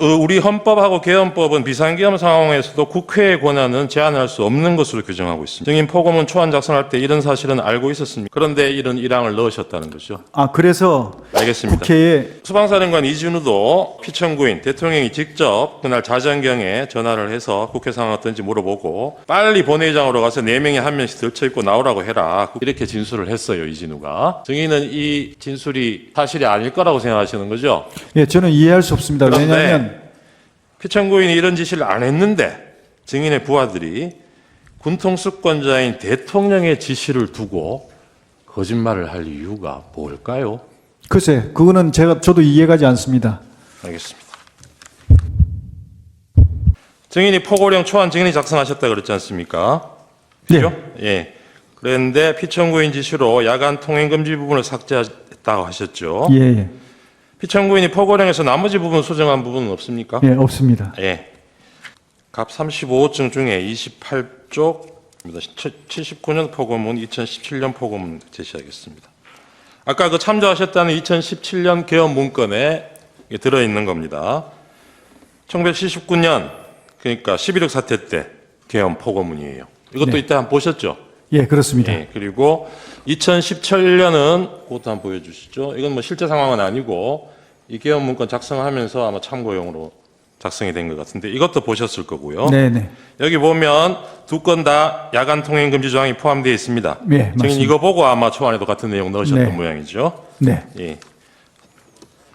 어, 우리 헌법하고 개헌법은 비상기험 상황에서도 국회의 권한은 제한할 수 없는 것으로 규정하고 있습니다. 증인 포고문 초안 작성할 때 이런 사실은 알고 있었습니까? 그런데 이런 일항을 넣으셨다는 거죠. 아 그래서 알겠습니다. 국회에 수방사령관 이진우도 피청구인 대통령이 직접 그날 자정경에 전화를 해서 국회 상황 어떤지 물어보고 빨리 본회의장으로 가서 네 명이 한 명씩 들쳐 입고 나오라고 해라 이렇게 진술을 했어요 이진우가 증인은 이 진술이 사실이 아닐 거라고 생각하시는 거죠? 예 저는 이해할 수 없습니다. 왜냐하면 피청구인이 이런 지시를 안 했는데 증인의 부하들이 군통수권자인 대통령의 지시를 두고 거짓말을 할 이유가 뭘까요? 글쎄 그거는 제가 저도 이해가지 않습니다. 알겠습니다. 증인이 포고령 초안 증인이 작성하셨다 그랬지 않습니까? 네. 그죠? 예. 그런데 피청구인 지시로 야간 통행 금지 부분을 삭제했다고 하셨죠. 예, 예, 피청구인이 포고령에서 나머지 부분 수정한 부분은 없습니까? 예 없습니다. 예. 갑 35호증 중에 28쪽입니다. 79년 포고문, 2017년 포고문 제시하겠습니다. 아까 그 참조하셨다는 2017년 개헌 문건에 들어있는 겁니다. 1979년, 그러니까 11.6 사태 때 개헌 포고문이에요. 이것도 네. 이때 한번 보셨죠? 예 그렇습니다. 예, 그리고 2017년은 그것도 한번 보여주시죠. 이건 뭐 실제 상황은 아니고 이 개헌 문건 작성하면서 아마 참고용으로 작성이 된 것 같은데 이것도 보셨을 거고요. 네네. 여기 보면 두 건 다 야간 통행 금지 조항이 포함되어 있습니다. 네, 증인 맞습니다. 이거 보고 아마 초안에도 같은 내용 넣으셨던 네. 모양이죠. 네. 예.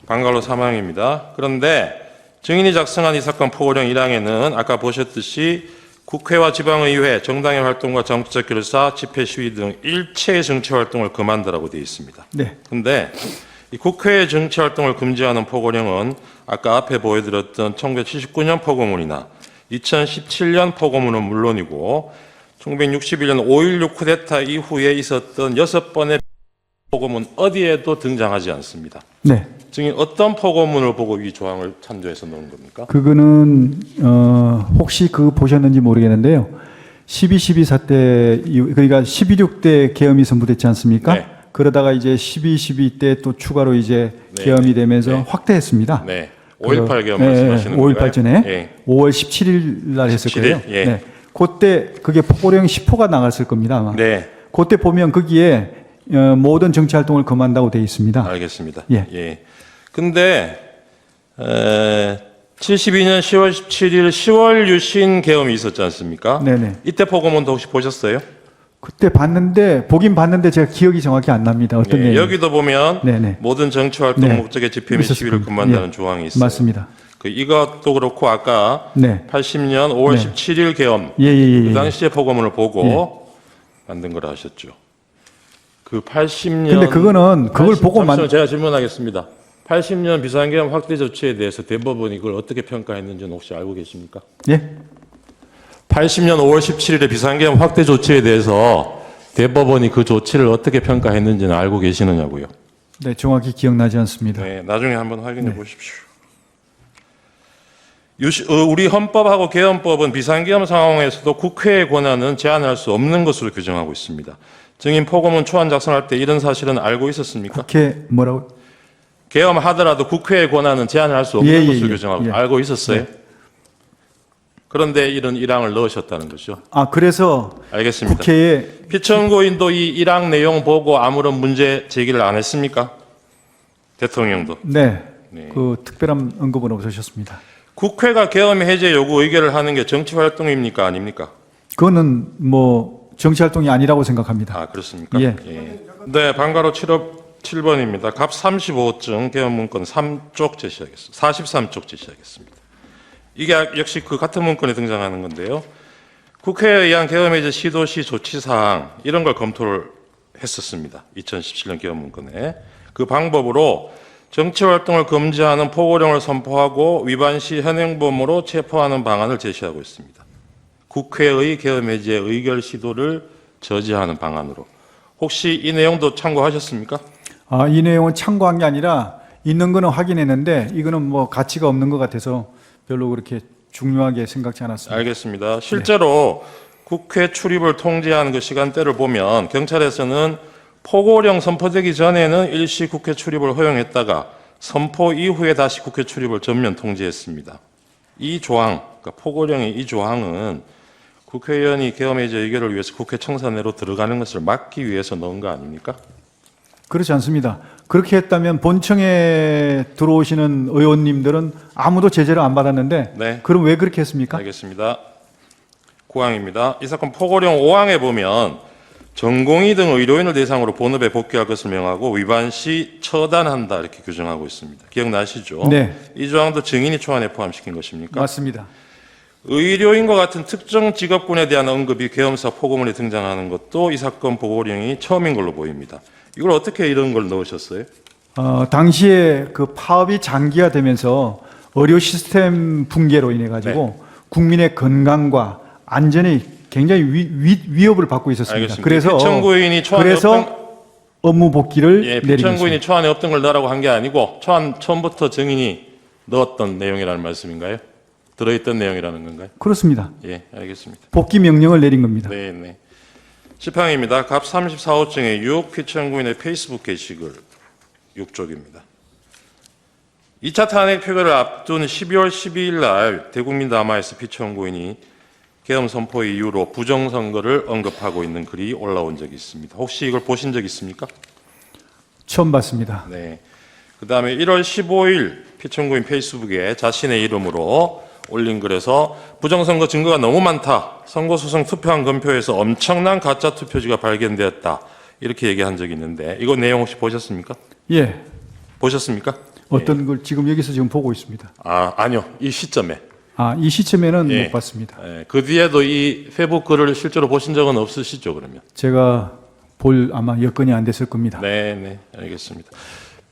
방갈로 사망입니다. 그런데 증인이 작성한 이 사건 포고령 1항에는 아까 보셨듯이 국회와 지방의회, 정당의 활동과 정치적 결사, 집회 시위 등 일체의 정치 활동을 금한다라고 되어 있습니다. 네. 근데 이 국회의 정치 활동을 금지하는 포고령은 아까 앞에 보여드렸던 1979년 포고문이나 2017년 포고문은 물론이고 1961년 5.16 쿠데타 이후에 있었던 여섯 번의 포고문 어디에도 등장하지 않습니다. 네. 증인 어떤 포고문을 보고 이 조항을 참조해서 넣은 겁니까? 그거는 어, 혹시 그 보셨는지 모르겠는데요. 12.12 사태 이후- 그러니까 12.6때 계엄이 선포됐지 않습니까? 네. 그러다가 이제 12.12 때 또 추가로 이제 네. 계엄이 되면서 네. 확대했습니다. 네. 5.18 개헌 그, 말씀하시는 5.18 건가요? 전에 예. 5월 17일 날 했을 17일? 거예요. 예. 네. 그때 그게 포고령 10호가 나갔을 겁니다. 아마. 네. 그때 보면 거기에 어, 모든 정치 활동을 금한다고 되어 있습니다. 알겠습니다. 예. 예. 근데 에, 72년 10월 17일 10월 유신 계엄이 있었지 않습니까? 네네. 이때 포고문도 혹시 보셨어요? 그때 봤는데 보긴 봤는데 제가 기억이 정확히 안 납니다. 어떤 예, 내용? 여기도 보면 네네. 모든 정치 활동 네. 목적의 집회 및 있었을 시위를 겁니다. 금한다는 예. 조항이 있어요. 맞습니다. 그 이것도 그렇고 아까 네. 80년 5월 네. 17일 계엄 예, 예, 예. 그 예. 당시에 포고문을 보고 만든 거라 하셨죠. 그 80년 근데 그거는 그걸 80 보고 만 잠시만요. 제가 질문하겠습니다. 80년 비상계엄 확대 조치에 대해서 대법원이 그걸 어떻게 평가했는지는 혹시 알고 계십니까? 예? 80년 5월 17일에 비상계엄 확대 조치에 대해서 대법원이 그 조치를 어떻게 평가했는지는 알고 계시느냐고요. 네, 정확히 기억나지 않습니다. 네, 나중에 한번 확인해 보십시오. 유시- 어, 우리 헌법하고 개헌법은 비상계엄 상황에서도 국회의 권한은 제한할 수 없는 것으로 규정하고 있습니다. 증인 포고문 초안 작성할 때 이런 사실은 알고 있었습니까? 국회 뭐라고? 계엄하더라도 국회의 권한은 제한할 수 없는 예, 예, 것으로 예. 규정하고 예. 알고 있었어요. 그런데 이런 일항을 넣으셨다는 거죠. 아, 그래서 알겠습니다. 국회에 피청구인도 이 일항 내용 보고 아무런 문제 제기를 안 했습니까? 대통령도. 네. 네. 그 특별한 언급은 없으셨습니다. 국회가 계엄 해제 요구 의결을 하는 게 정치 활동입니까 아닙니까? 그거는 뭐 정치 활동이 아니라고 생각합니다. 아 그렇습니까? 예. 네, 방가로 7업 7번입니다. 갑 35증 계엄 문건 3쪽 제시하겠습니다. 43쪽 제시하겠습니다. 이게 역시 그 같은 문건에 등장하는 건데요. 국회에 의한 계엄 해제 시도시 조치 사항 이런 걸 검토를 했었습니다. 2017년 계엄 문건에 그 방법으로 정치 활동을 금지하는 포고령을 선포하고 위반 시 현행범으로 체포하는 방안을 제시하고 있습니다. 국회의 계엄 해제 의결 시도를 저지하는 방안으로 혹시 이 내용도 참고하셨습니까? 아, 이 내용은 참고한 게 아니라 있는 거는 확인했는데 이거는 뭐 가치가 없는 것 같아서 별로 그렇게 중요하게 생각지 않았습니다. 알겠습니다. 실제로 국회 출입을 통제하는 그 시간대를 보면 경찰에서는 포고령 선포되기 전에는 일시 국회 출입을 허용했다가 선포 이후에 다시 국회 출입을 전면 통지했습니다. 이 조항, 그러니까 포고령의 이 조항은 국회의원이 계엄해제 의결을 위해서 국회 청사내로 들어가는 것을 막기 위해서 넣은 거 아닙니까? 그렇지 않습니다. 그렇게 했다면 본청에 들어오시는 의원님들은 아무도 제재를 안 받았는데 네. 그럼 왜 그렇게 했습니까? 알겠습니다. 9항입니다. 이 사건 포고령 5항에 보면 전공의 등 의료인을 대상으로 본업에 복귀할 것을 명하고 위반 시 처단한다 이렇게 규정하고 있습니다. 기억나시죠? 네. 이 조항도 증인이 초안에 포함시킨 것입니까? 맞습니다. 의료인과 같은 특정 직업군에 대한 언급이 계엄사 포고문에 등장하는 것도 이 사건 보고령이 처음인 걸로 보입니다. 이걸 어떻게 이런 걸 넣으셨어요? 어, 당시에 그 파업이 장기화되면서 의료 시스템 붕괴로 인해 가지고 네. 국민의 건강과 안전이 굉장히 위, 위, 위협을 받고 있었습니다. 알겠습니다. 그래서 피청구인이 초안에 그래서 없던 업무 복귀를 예, 것입니다. 초안에 없던 걸 넣으라고 한 게 아니고 초안 처음부터 증인이 넣었던 내용이라는 말씀인가요? 들어있던 내용이라는 건가요? 그렇습니다. 예, 알겠습니다. 복귀 명령을 내린 겁니다. 네, 네. 시황입니다. 갑 34호증의 6 피청구인의 페이스북 게시글 6쪽입니다. 2차 탄핵 표결을 앞둔 12월 12일 날 대국민 담화에서 피청구인이 계엄 선포 이후로 부정선거를 언급하고 있는 글이 올라온 적이 있습니다. 혹시 이걸 보신 적 있습니까? 처음 봤습니다. 네. 그 다음에 1월 15일 피청구인 페이스북에 자신의 이름으로 올린 글에서 부정선거 증거가 너무 많다. 선거소송 투표한 검표에서 엄청난 가짜 투표지가 발견되었다. 이렇게 얘기한 적이 있는데 이거 내용 혹시 보셨습니까? 예. 보셨습니까? 어떤 걸 지금 여기서 지금 보고 있습니다. 아, 아니요. 이 시점에. 아, 이 시점에는 예. 못 봤습니다. 예, 그 뒤에도 이 페북 글을 실제로 보신 적은 없으시죠, 그러면? 제가 볼 아마 여건이 안 됐을 겁니다. 네, 네. 알겠습니다.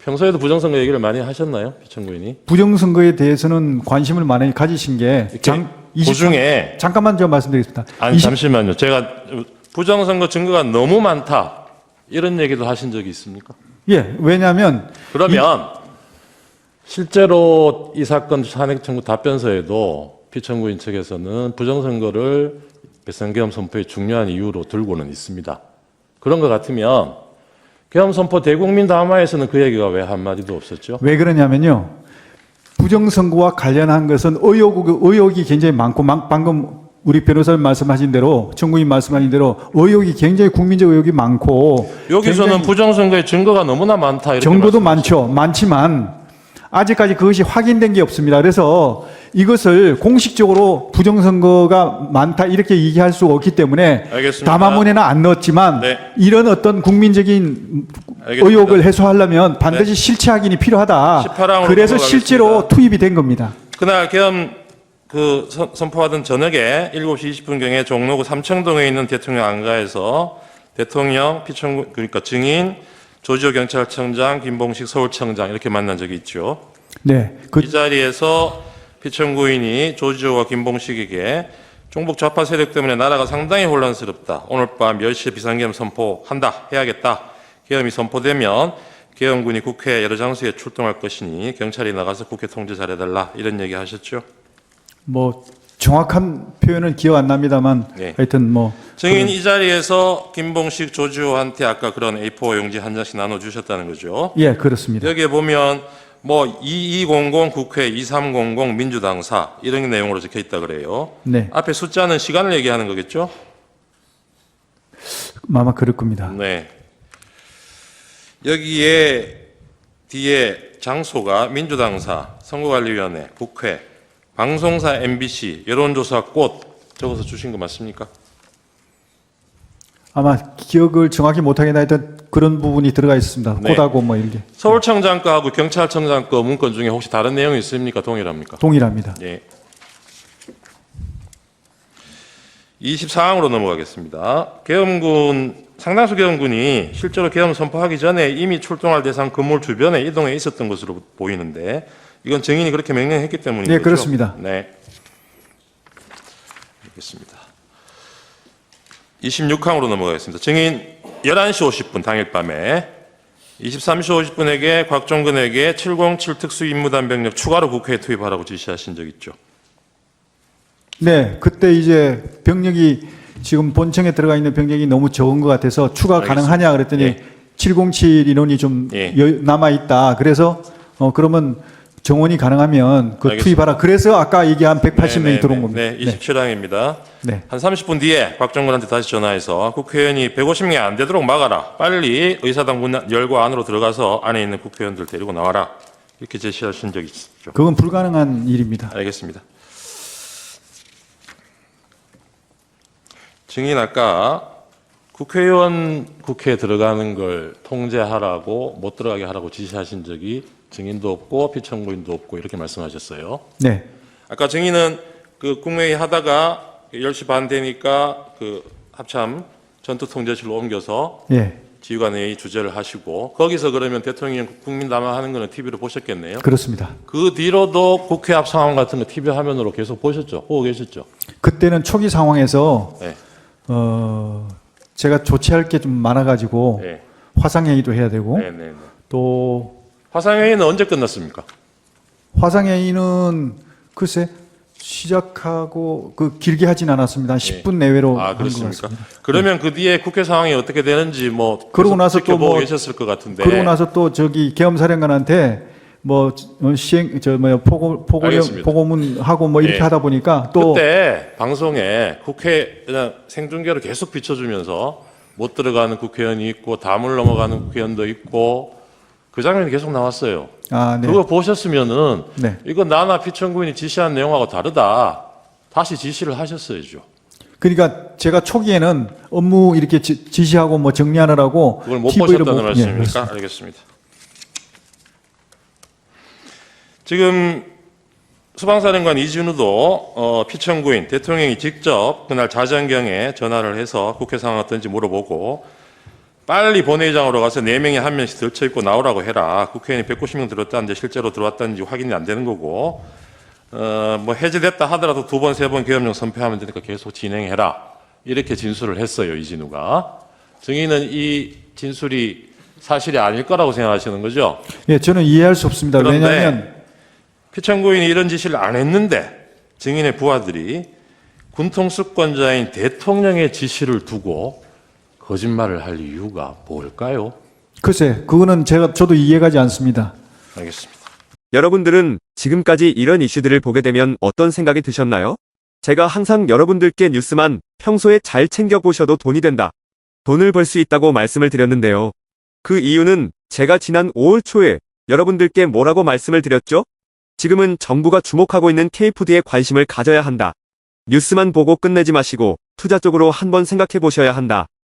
평소에도 부정선거 얘기를 많이 하셨나요? 피청구인이? 부정선거에 대해서는 관심을 많이 가지신 게 장, 그23 중에 잠깐만 좀 말씀드리겠습니다. 아니 20 잠시만요. 제가 부정선거 증거가 너무 많다 이런 얘기도 하신 적이 있습니까? 예, 왜냐하면 그러면 실제로 이 사건 탄핵 청구 답변서에도 피청구인 측에서는 부정선거를 배상계엄 선포의 중요한 이유로 들고는 있습니다. 그런 것 같으면 계엄 선포 대국민 담화에서는 그 얘기가 왜 한마디도 없었죠? 왜 그러냐면요. 부정선거와 관련한 것은 의혹, 의혹이 굉장히 많고, 막- 방금 우리 변호사님 말씀하신 대로, 청구인 말씀하신 대로 의혹이 굉장히 국민적 의혹이 많고, 여기서는 부정선거의 증거가 너무나 많다 말씀- 많죠. 많지만 아직까지 그것이 확인된 게 없습니다. 그래서 이것을 공식적으로 부정선거가 많다 이렇게 얘기할 수가 없기 때문에 알겠습니다. 담화문에는 안 넣었지만 네. 이런 어떤 국민적인 알겠습니다. 의혹을 해소하려면 반드시 실체 확인이 필요하다. 18항으로 그래서 넘어가겠습니다. 실제로 투입이 된 겁니다. 그날 계엄 그 선- 선포하던 저녁에 7시 20분경에 종로구 삼청동에 있는 대통령 안가에서 대통령 피청구 그러니까 증인 조지호 경찰청장 김봉식 서울청장 이렇게 만난 적이 있죠. 네. 그 이 자리에서 피청구인이 조지호와 김봉식에게 종북 좌파 세력 때문에 나라가 상당히 혼란스럽다. 오늘 밤 10시에 비상계엄 선포한다. 해야겠다. 계엄이 선포되면 계엄군이 국회 여러 장소에 출동할 것이니 경찰이 나가서 국회 통제 잘해달라. 이런 얘기 하셨죠. 뭐 정확한 표현은 기억 안 납니다만 네. 하여튼 뭐 증인 이 자리에서 김봉식 조지호한테 아까 그런 A4 용지 한 장씩 나눠 주셨다는 거죠. 예, 그렇습니다. 여기에 보면 뭐 2200 국회 2300 민주당사 이런 내용으로 적혀 있다 그래요. 네. 앞에 숫자는 시간을 얘기하는 거겠죠? 아마 그럴 겁니다. 네. 여기에 뒤에 장소가 민주당사, 선거관리위원회, 국회, 방송사 MBC, 여론조사 꽃 적어서 주신 거 맞습니까? 아마 기억을 정확히 못하겠나 하여튼 그런 부분이 들어가 있습니다. 네. 꽃하고 뭐 이런 게 서울청장 거하고 경찰청장 거 문건 중에 혹시 다른 내용이 있습니까? 동일합니까? 동일합니다. 예. 24항으로 넘어가겠습니다. 계엄군 상당수 계엄군이 실제로 계엄 선포하기 전에 이미 출동할 대상 건물 주변에 이동해 있었던 것으로 보이는데 이건 증인이 그렇게 명령했기 때문인 네. 그렇습니다. 네. 알겠습니다. 26항으로 넘어가겠습니다. 증인 11시 50분 당일 밤에 23시 50분에게 곽종근에게 707 특수 임무단 병력 추가로 국회에 투입하라고 지시하신 적 있죠. 네, 그때 이제 병력이 지금 본청에 들어가 있는 병력이 너무 적은 것 같아서 추가 알겠습니다. 가능하냐 그랬더니 예. 707 인원이 좀 예. 남아 있다. 그래서 어 그러면 정원이 가능하면 그 알겠습니다. 투입하라. 그래서 아까 얘기한 180명이 들어온 겁니다. 네, 27항입니다. 네. 한 30분 뒤에 박정근한테 다시 전화해서 국회의원이 150명이 안 되도록 막아라. 빨리 의사당 문 열고 안으로 들어가서 안에 있는 국회의원들 데리고 나와라. 이렇게 제시하신 적이 있죠. 그건 불가능한 일입니다. 알겠습니다. 증인 아까 국회의원 국회에 들어가는 걸 통제하라고 못 들어가게 하라고 지시하신 적이 증인도 없고 피청구인도 없고 이렇게 말씀하셨어요. 네. 아까 증인은 그 국무회의 하다가 10시 반 되니까 그 합참 전투 통제실로 옮겨서 예. 지휘관회의 주재를 하시고 거기서 그러면 대통령 국민 담화 하는 거는 TV로 보셨겠네요. 그렇습니다. 그 뒤로도 국회 앞 상황 같은 거 TV 화면으로 계속 보셨죠? 보고 계셨죠? 그때는 초기 상황에서 네. 어 제가 조치할 게 좀 많아가지고 네. 화상회의도 해야 되고 네, 네, 네. 또 화상회의는 언제 끝났습니까? 화상회의는 글쎄 시작하고 그 길게 하진 않았습니다. 한 10분 내외로 아, 한것 그렇습니까? 같습니다. 그러면 그 뒤에 국회 상황이 어떻게 되는지 뭐 그러고 나서 또 지켜보고 뭐- 계셨을 것 같은데. 그러고 나서 또 저기 계엄사령관한테 뭐 어, 시행 저 뭐야 포고 포고령 알겠습니다. 포고문 하고 뭐 이렇게 네. 하다 보니까 또 그때 방송에 국회 그냥 생중계로 계속 비춰주면서 못 들어가는 국회의원이 있고 담을 넘어가는 국회의원도 있고 그 장면이 계속 나왔어요. 아, 네. 그거 보셨으면은 네. 이거 나나 피청구인이 지시한 내용하고 다르다. 다시 지시를 하셨어야죠. 그러니까 제가 초기에는 업무 이렇게 지, 지시하고 뭐 정리하느라고 그걸 못 TV 를 보셨다는 못- 예, 말씀입니까? 그렇습니다. 알겠습니다. 지금 수방사령관 이진우도 어, 피청구인 대통령이 직접 그날 자정경에 전화를 해서 국회 상황 어떤지 물어보고 빨리 본회의장으로 가서 네명이한 명씩 들쳐 입고 나오라고 해라. 국회의원이 190명 들었다는데 실제로 들어왔다는지 확인이 안 되는 거고 어, 뭐 해제됐다 하더라도 두 번, 세 번 계엄령 선포하면 되니까 계속 진행해라. 이렇게 진술을 했어요, 이진우가. 증인은 이 진술이 사실이 아닐 거라고 생각하시는 거죠? 예, 저는 이해할 수 없습니다. 왜냐하면 피청구인이 이런 지시를 안 했는데 증인의 부하들이 군통수권자인 대통령의 지시를 두고 거짓말을 할 이유가 뭘까요? 글쎄 그거는 제가 저도 이해가지 않습니다. 알겠습니다. 여러분들은 지금까지 이런 이슈들을 보게 되면 어떤 생각이 드셨나요? 제가 항상 여러분들께 뉴스만 평소에 잘 챙겨보셔도 돈이 된다. 돈을 벌 수 있다고 말씀을 드렸는데요. 그 이유는 제가 지난 5월 초에 여러분들께 뭐라고 말씀을 드렸죠? 지금은 정부가 주목하고 있는 K푸드에 관심을 가져야 한다. 뉴스만 보고 끝내지 마시고 투자 쪽으로 한번 생각해 보셔야 한다.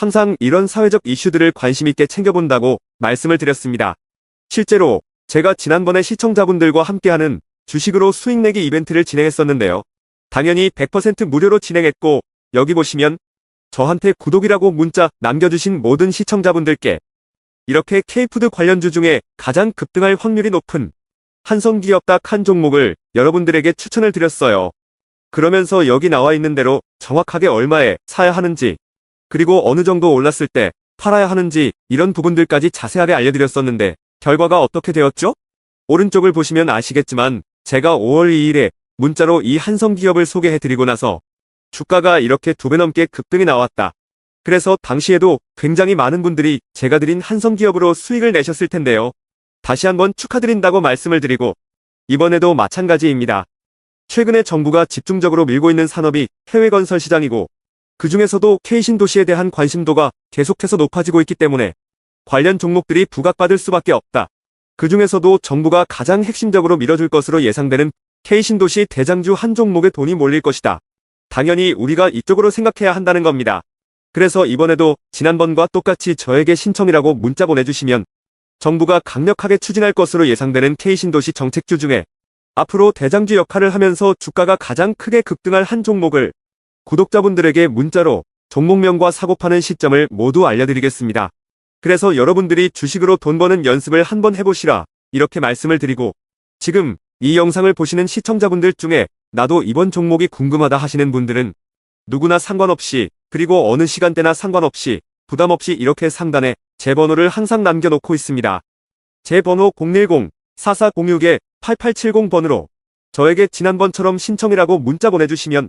항상 이런 사회적 이슈들을 관심 있게 챙겨본다고 말씀을 드렸습니다. 실제로 제가 지난번에 시청자분들과 함께하는 주식으로 수익 내기 이벤트를 진행했었는데요. 당연히 100% 무료로 진행했고 여기 보시면 저한테 구독이라고 문자 남겨주신 모든 시청자분들께 이렇게 K푸드 관련주 중에 가장 급등할 확률이 높은 한성기업 딱 한 종목을 여러분들에게 추천을 드렸어요. 그러면서 여기 나와 있는 대로 정확하게 얼마에 사야 하는지 그리고 어느 정도 올랐을 때 팔아야 하는지 이런 부분들까지 자세하게 알려드렸었는데 결과가 어떻게 되었죠? 오른쪽을 보시면 아시겠지만 제가 5월 2일에 문자로 이 한성기업을 소개해드리고 나서 주가가 이렇게 두 배 넘게 급등이 나왔다. 그래서 당시에도 굉장히 많은 분들이 제가 드린 한성기업으로 수익을 내셨을 텐데요. 다시 한번 축하드린다고 말씀을 드리고 이번에도 마찬가지입니다. 최근에 정부가 집중적으로 밀고 있는 산업이 해외 건설 시장이고 그 중에서도 K신도시에 대한 관심도가 계속해서 높아지고 있기 때문에 관련 종목들이 부각받을 수밖에 없다. 그 중에서도 정부가 가장 핵심적으로 밀어줄 것으로 예상되는 K신도시 대장주 한 종목에 돈이 몰릴 것이다. 당연히 우리가 이쪽으로 생각해야 한다는 겁니다. 그래서 이번에도 지난번과 똑같이 저에게 신청이라고 문자 보내주시면 정부가 강력하게 추진할 것으로 예상되는 K신도시 정책주 중에 앞으로 대장주 역할을 하면서 주가가 가장 크게 급등할 한 종목을 구독자분들에게 문자로 종목명과 사고 파는 시점을 모두 알려드리겠습니다. 그래서 여러분들이 주식으로 돈 버는 연습을 한번 해보시라 이렇게 말씀을 드리고 지금 이 영상을 보시는 시청자분들 중에 나도 이번 종목이 궁금하다 하시는 분들은 누구나 상관없이 그리고 어느 시간대나 상관없이 부담 없이 이렇게 상단에 제 번호를 항상 남겨놓고 있습니다. 제 번호 010-4406-8870번으로 저에게 지난번처럼 신청이라고 문자 보내주시면